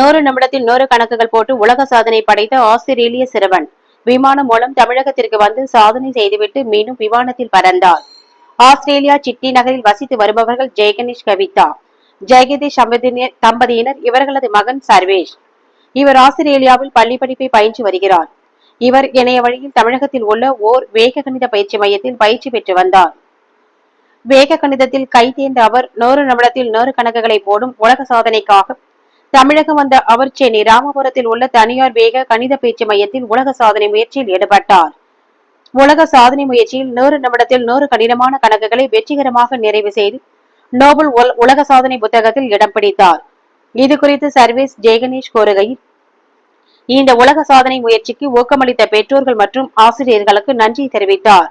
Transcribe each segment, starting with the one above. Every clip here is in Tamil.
நூறு நிமிடத்தில் நூறு கணக்குகள் போட்டு உலக சாதனை படைத்த ஆஸ்திரேலிய சிறுவன். விமானம் மூலம் தமிழகத்திற்கு வந்து சாதனை செய்துவிட்டு மீண்டும் விமானத்தில் பறந்தார். ஆஸ்திரேலியா சிட்னி நகரில் வசித்து வருபவர்கள் ஜெயகணேஷ் கவிதா ஜெயகதீஷ் தம்பதியினர் இவர்களது மகன் சர்வேஷ். இவர் ஆஸ்திரேலியாவில் பள்ளி படிப்பை பயின்று வருகிறார். இவர் இணைய வழியில் தமிழகத்தில் உள்ள ஓர் வேக கணித பயிற்சி மையத்தில் பயிற்சி பெற்று வந்தார். வேக கணிதத்தில் கைதேர்ந்த அவர் நூறு நிமிடத்தில் நூறு கணக்குகளை போடும் உலக சாதனைக்காக தமிழகம் வந்த அவர் சென்னை ராமபுரத்தில் உள்ள தனியார் வேக கணித பேச்சு மையத்தில் உலக சாதனை முயற்சியில் ஈடுபட்டார். உலக சாதனை முயற்சியில் நூறு நிமிடத்தில் நூறு கடினமான கணக்குகளை வெற்றிகரமாக நிறைவு செய்து நோபல் உல- உலக சாதனை புத்தகத்தில் இடம் பிடித்தார். இது குறித்து சர்வேஸ் ஜெயகணேஷ் கூறுகையில் இந்த உலக சாதனை முயற்சிக்கு ஊக்கமளித்த பெற்றோர்கள் மற்றும் ஆசிரியர்களுக்கு நன்றி தெரிவித்தார்.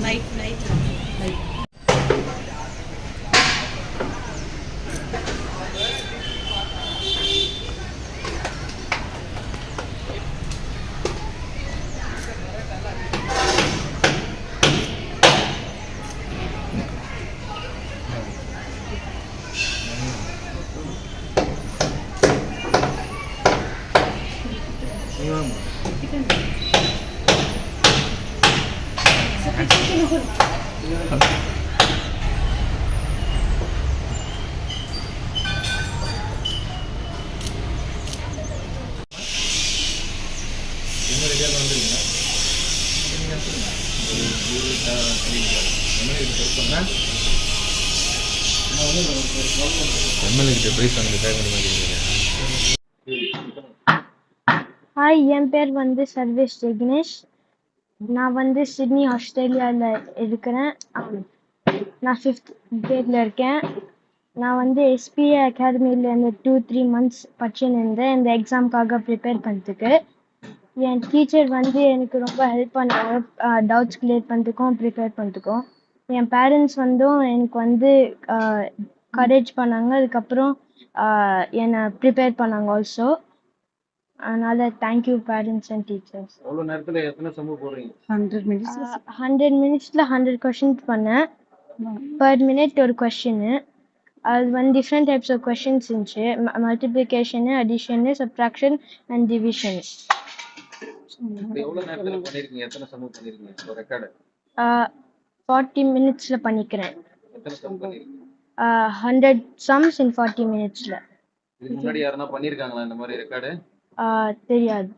మార్నింగ్ నైట్ నైట్ எம்எல்ஏ கிட்ட போய் வாங்கிட்டு பேர் பண்ணி மாதிரி ஹாய் என் பேர் வந்து சர்வேஷ் ஜெக்னேஷ். நான் வந்து சிட்னி ஆஸ்திரேலியாவில் இருக்கிறேன். நான் ஃபிஃப்த் கிரேடில் இருக்கேன். நான் வந்து எஸ்பிஏ அகாடமியில் இந்த டூ த்ரீ மந்த்ஸ் படிச்சுன்னு இருந்தேன். இந்த எக்ஸாம்க்காக ப்ரிப்பேர் பண்ணுறதுக்கு என் டீச்சர் வந்து எனக்கு ரொம்ப ஹெல்ப் பண்ணாங்க. டவுட்ஸ் கிளியர் பண்ணுறதுக்கும் ப்ரிப்பேர் பண்ணுறதுக்கும் என் பேரண்ட்ஸ் வந்தும் எனக்கு வந்து கரேஜ் பண்ணாங்க. அதுக்கப்புறம் என்னை ப்ரிப்பேர் பண்ணாங்க ஆல்சோ அதனால தேங்க்யூ பேரண்ட்ஸ் அண்ட் டீச்சர்ஸ் எவ்வளோ நேரத்தில் எத்தனை சமூக போடுறீங்க? ஹண்ட்ரட் மினிட்ஸ் ஹண்ட்ரட் மினிட்ஸில் ஹண்ட்ரட் கொஷின்ஸ் பண்ணேன். பர் மினிட் ஒரு கொஷின்னு அது வந்து டிஃப்ரெண்ட் டைப்ஸ் ஆஃப் கொஷின்ஸ் இருந்துச்சு. Multiplication addition subtraction and division நேரத்துல எத்தனை ரெக்கார்டு ஃபார்ட்டி மினிட்ஸில் பண்ணிக்கிறேன். ஹண்ட்ரட் சம்ஸ் இன் ஃபார்ட்டி மினிட்ஸில் இதுக்கு முன்னாடி யாருன்னா பண்ணிருக்காங்களா இந்த மாதிரி ரெக்கார்டு தெரியாது